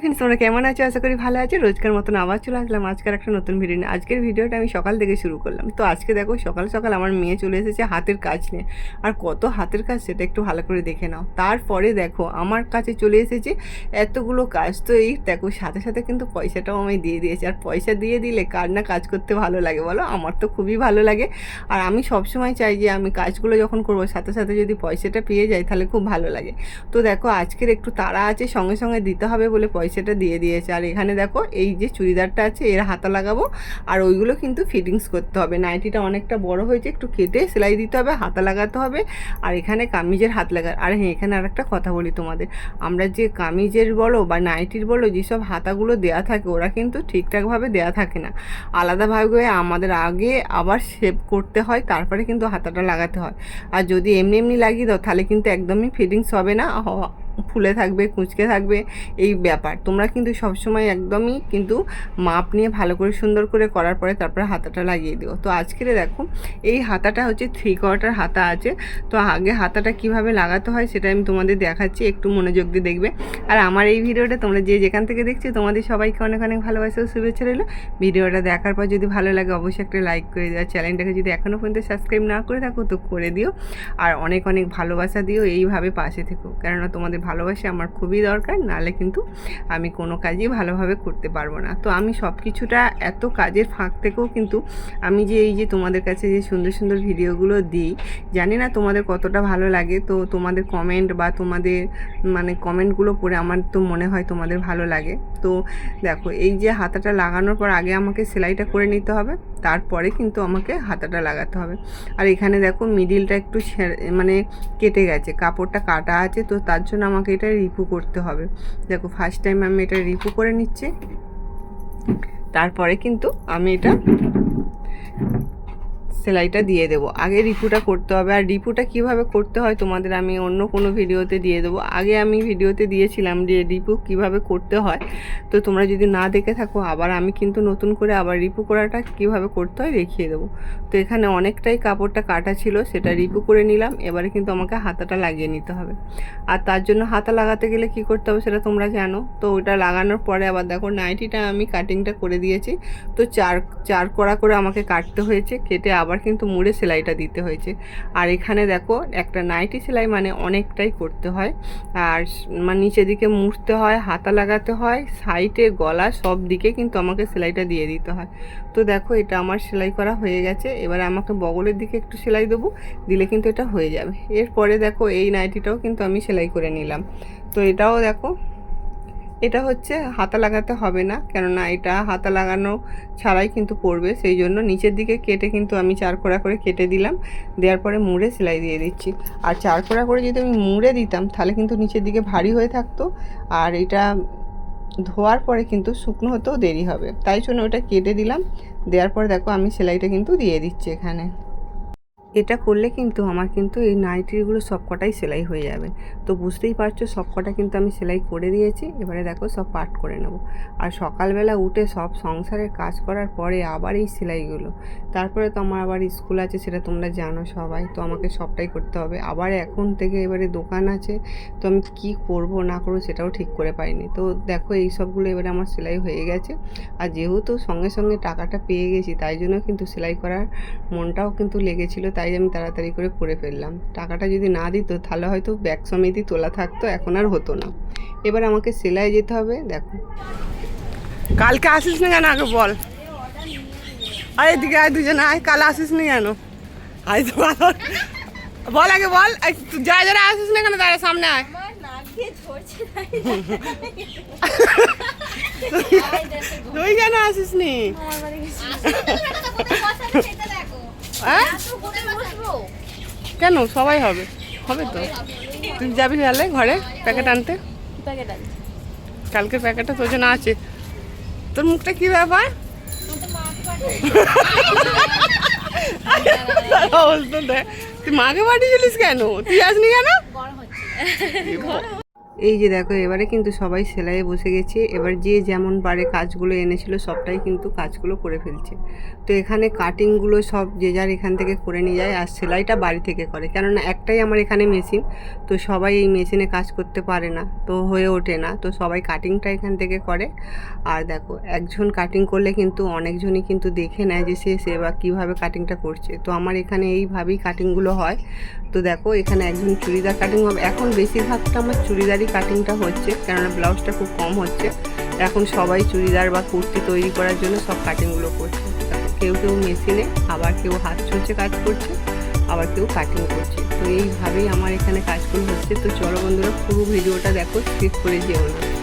Friends তোমরা কেমন আছো? আশা করি ভালো আছো। রোজকার মতন আবার চলে আসলাম আজকের একটা নতুন ভিডিও নিয়ে। আজকের ভিডিওটা আমি সকাল থেকে শুরু করলাম। তো আজকে দেখো, সকাল সকাল আমার মেয়ে চলে এসেছে হাতের কাজ নিয়ে। আর কত হাতের কাজ সেটা একটু ভালো করে দেখে নাও। তারপরে দেখো, আমার কাছে চলে এসেছে এতগুলো কাজ। তো এই দেখো, সাথে সাথে কিন্তু পয়সাটাও আমি দিয়ে দিয়েছি। আর পয়সা দিয়ে দিলে কার না কাজ করতে ভালো লাগে বলো? আমার তো খুবই ভালো লাগে। আর আমি সবসময় চাই যে আমি কাজগুলো যখন করব, সাথে সাথে যদি পয়সাটা পেয়ে যাই, তাহলে খুব ভালো লাগে। তো দেখো, আজকের একটু তাড়া আছে, সঙ্গে সঙ্গে দিতে হবে বলে পয়সাটা দিয়ে দিয়েছে। আর এখানে দেখো, এই যে চুড়িদারটা আছে, এর হাতা লাগাবো। আর ওইগুলো কিন্তু ফিটিংস করতে হবে। নাইটিটা অনেকটা বড় হয়েছে, একটু কেটে সেলাই দিতে হবে, হাতা লাগাতে হবে। আর এখানে কামিজের হাত লাগা আর হ্যাঁ এখানে আর একটা কথা বলি তোমাদের। আমরা যে কামিজের বলো বা নাইটির বলো, যেসব হাতাগুলো দেয়া থাকে, ওরা কিন্তু ঠিকঠাকভাবে দেয়া থাকে না। আলাদাভাবে আমাদের আগে আবার শেপ করতে হয়, তারপরে কিন্তু হাতাটা লাগাতে হয়। আর যদি এমনি এমনি লাগিয়ে দাও, তাহলে কিন্তু একদমই ফিটিংস হবে না। ফুলে থাকবে, কুঁচকে থাকবে, এই ব্যাপার। তোমরা কিন্তু সবসময় একদমই কিন্তু মাপ নিয়ে ভালো করে সুন্দর করে করার পরে তারপরে হাতাটা লাগিয়ে দিও। তো আজকের দেখো, এই হাতাটা হচ্ছে থ্রি কোয়ার্টার হাতা আছে। তো আগে হাতাটা কীভাবে লাগাতে হয় সেটা আমি তোমাদের দেখাচ্ছি, একটু মনোযোগ দিয়ে দেখবে। আর আমার এই ভিডিওটা তোমরা যে যেখান থেকে দেখছ, তোমাদের সবাইকে অনেক অনেক ভালোবাসা ও শুভেচ্ছা রইল। ভিডিওটা দেখার পর যদি ভালো লাগে অবশ্যই একটা লাইক করে দিও। চ্যানেলটাকে যদি এখনও পর্যন্ত সাবস্ক্রাইব না করে থাকো, তো করে দিও। আর অনেক অনেক ভালোবাসা দিও এইভাবে পাশে থেকো। কেননা তোমাদের ভালোবাসা আমার খুবই দরকার নাহলে কিন্তু আমি কোনো কাজই ভালোভাবে করতে পারব না। তো আমি সব কিছুটা এত কাজের ফাঁক থেকেও কিন্তু আমি যে এই যে তোমাদের কাছে যে সুন্দর সুন্দর ভিডিওগুলো দিই, জানি না তোমাদের কতটা ভালো লাগে, তো তোমাদের কমেন্ট বা তোমাদের মানে কমেন্টগুলো পড়ে আমার তো মনে হয় তোমাদের ভালো লাগে। তো দেখো, এই যে হাতাটা লাগানোর পর আগে আমাকে সেলাইটা করে নিতে হবে, তারপরে কিন্তু আমাকে হাতাটা লাগাতে হবে। আর এখানে দেখো মিডিলটা একটু মানে কেটে গেছে, কাপড়টা কাটা আছে, তো তার জন্য আমাকে এটা রিপু করতে হবে। দেখো ফার্স্ট টাইম আমি এটা রিপু করে নিচ্ছি। তারপরে কিন্তু আমি এটা সেলাইটা দিয়ে দেবো। আগে রিপুটা করতে হবে। আর রিপুটা কীভাবে করতে হয় তোমাদের আমি অন্য কোনো ভিডিওতে দিয়ে দেবো। আগে আমি ভিডিওতে দিয়েছিলাম যে রিপু কীভাবে করতে হয়। তো তোমরা যদি না দেখে থাকো, আবার আমি কিন্তু নতুন করে আবার রিপু করাটা কীভাবে করতে হয় দেখিয়ে দেবো। তো এখানে অনেকটাই কাপড়টা কাটা ছিল, সেটা রিপু করে নিলাম। এবারে কিন্তু আমাকে হাতাটা লাগিয়ে নিতে হবে। আর তার জন্য হাতা লাগাতে গেলে কি করতে হবে সেটা তোমরা জানো। তো ওটা লাগানোর পরে আবার দেখো নাইটিটা আমি কাটিংটা করে দিয়েছি। তো চার চার করা করে আমাকে কাটতে হয়েছে। কেটে আবার কিন্তু মুড়ে সেলাইটা দিতে হয়েছে। আর এখানে দেখো, একটা নাইটি সেলাই মানে অনেকটাই করতে হয়। আর মানে নিচের দিকে মুড়তে হয়, হাতা লাগাতে হয়, সাইডে গলা সব দিকে কিন্তু আমাকে সেলাইটা দিয়ে দিতে হয়। তো দেখো, এটা আমার সেলাই করা হয়ে গেছে। এবারে আমাকে বগলের দিকে একটু সেলাই দেবো, দিলে কিন্তু এটা হয়ে যাবে। এরপরে দেখো, এই নাইটিটাও কিন্তু আমি সেলাই করে নিলাম। তো এটাও দেখো এটা হচ্ছে হাতা লাগাতে হবে না, কেননা এটা হাতা লাগানো ছাড়াই কিন্তু পড়বে, সেই জন্য নিচের দিকে কেটে কিন্তু আমি চার কোড়া করে কেটে দিলাম, দেওয়ার পরে মুড়ে সেলাই দিয়ে দিচ্ছি। আর চার কোড়া করে যদি আমি মুড়ে দিতাম, তাহলে কিন্তু নিচের দিকে ভারী হয়ে থাকতো, আর এটা ধোয়ার পরে কিন্তু শুকনো হতেও দেরি হবে। তাই জন্য ওটা কেটে দিলাম, দেওয়ার পরে দেখো আমি সেলাইটা কিন্তু দিয়ে দিচ্ছি এখানে। এটা করলে কিন্তু আমার কিন্তু এই নাইটিগুলো সব কটাই সেলাই হয়ে যাবে। তো বুঝতেই পারছ সব কটা কিন্তু আমি সেলাই করে দিয়েছি, এবারে দেখো সব পাট করে নেব। আর সকালবেলা উঠে সব সংসারের কাজ করার পরে আবার এই সেলাইগুলো। তারপরে তো আমার আবার স্কুল আছে সেটা তোমরা জানো সবাই, তো আমাকে সবটাই করতে হবে। আবার এখন থেকে এবারে দোকান আছে, তো আমি কি করব না করব সেটাও ঠিক করে পাইনি। তো দেখো এই সবগুলো এবারে আমার সেলাই হয়ে গেছে। আর যেহেতু সঙ্গে সঙ্গে টাকাটা পেয়ে গেছি, তাই জন্য কিন্তু সেলাই করার মনটাও কিন্তু লেগেছিল, তাই আমি তাড়াতাড়ি করে করে ফেললাম। টাকাটা যদি না দিত তাহলে হয়তো ব্যাগ সমেতই তোলা থাকতো এখন আর হতো না। এবার আমাকে সেলাই যেতে হবে দেখো। কালকে আসিস না কেন আগে বল? আরে এদিকে আয় দুজন আয় কাল আসিস না কেন? আয় তো বল। আগে বল। তুই যারা যারা আসিস না কেন? তারা সামনে আয়। তাই তুই কেন আসিস নি হ্যাঁ? কেন? সবাই হবে। হবে তো। তুই যাবি তাহলে ঘরে প্যাকেট আনতে? কালকের প্যাকেটটা তোর জন্য আছে। তোর মুখটা কি ব্যাপার? তুই মাকে পাঠিয়েছিলিস কেন? তুই আসনি কেন? এই যে দেখো, এবারে কিন্তু সবাই সেলাইয়ে বসে গেছে। এবার যে যেমন পারে কাজগুলো এনেছিল, সবটাই কিন্তু কাজগুলো করে ফেলছে। তো এখানে কাটিংগুলো সব যে যার এখান থেকে করে নিয়ে যায় আর সেলাইটা বাড়ি থেকে করে। কেননা একটাই আমার এখানে মেশিন তো সবাই এই মেশিনে কাজ করতে পারে না, তো হয়ে ওঠে না। তো সবাই কাটিংটা এখান থেকে করে। আর দেখো, একজন কাটিং করলে কিন্তু অনেকজনই কিন্তু দেখে নেয় যে সে সে বা কীভাবে কাটিংটা করছে। তো আমার এখানে এইভাবেই কাটিংগুলো হয়। তো দেখো, এখানে একজন চুড়িদার কাটিং হবে। এখন বেশিরভাগটা আমার চুড়িদারই কাটিংটা হচ্ছে, কেননা ব্লাউজটা খুব কম হচ্ছে। এখন সবাই চুড়িদার বা কুর্তি তৈরি করার জন্য সব কাটিংগুলো করছে। কেউ কেউ মেশিনে আবার কেউ হাত চলছে কাজ করছে, আবার কেউ কাটিং করছে। তো এইভাবেই আমার এখানে কাজগুলো হচ্ছে। তো চলো বন্ধুরা, পুরো ভিডিওটা দেখো স্কিপ করে যেও না।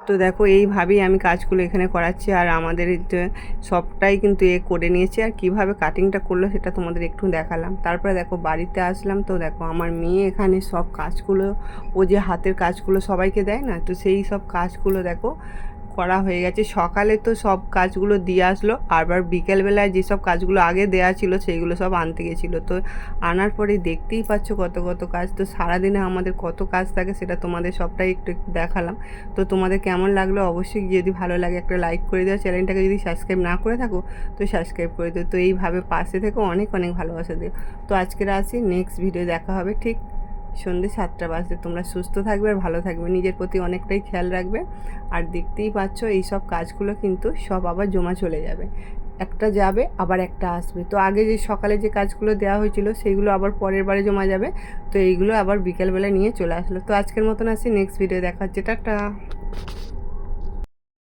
তো দেখো, এইভাবেই আমি কাজগুলো এখানে করাচ্ছি আর আমাদের সবটাই কিন্তু এ করে নিয়েছে। আর কীভাবে কাটিংটা করল সেটা তোমাদের একটু দেখালাম। তারপরে দেখো, বাড়িতে আসলাম তো দেখো, আমার মেয়ে এখানে সব কাজগুলো, ও যে হাতের কাজগুলো সবাইকে দেয় না, তো সেই সব কাজগুলো দেখো করা হয়ে গেছে। সকালে তো সব কাজগুলো দিয়ে আসলো। আবার বিকেলবেলায় যেসব কাজগুলো আগে দেয়া ছিল সেইগুলো সব আনতে গেছিল। তো আনার পরে দেখতেই পাচ্ছ কত কত কাজ। তো সারাদিনে আমাদের কত কাজ থাকে সেটা তোমাদের সবটাই একটু দেখালাম। তো তোমাদের কেমন লাগল অবশ্যই যদি ভালো লাগে একটা লাইক করে দেওয়া চ্যানেলটাকে যদি সাবস্ক্রাইব না করে থাকো, তো সাবস্ক্রাইব করে দিও। তো এইভাবে পাশে থেকে। অনেক অনেক ভালোবাসা দিও। তো আজকের আসি। নেক্সট ভিডিও দেখা হবে ঠিক সন্ধে সাতটা বাজতে তোমরা সুস্থ থাকবে আর ভালো থাকবে। নিজের প্রতি অনেকটাই খেয়াল রাখবে। আর দেখতেই পাচ্ছ এই সব কাজগুলো কিন্তু সব আবার জমা চলে যাবে। একটা যাবে, আবার একটা আসবে। তো আগে যে সকালে যে কাজগুলো দেওয়া হয়েছিল সেইগুলো আবার পরের বারে জমা যাবে। তো এইগুলো আবার বিকেলবেলা নিয়ে চলে আসলো। তো আজকের মতন আসি নেক্সট ভিডিও দেখা হচ্ছে। টাটা!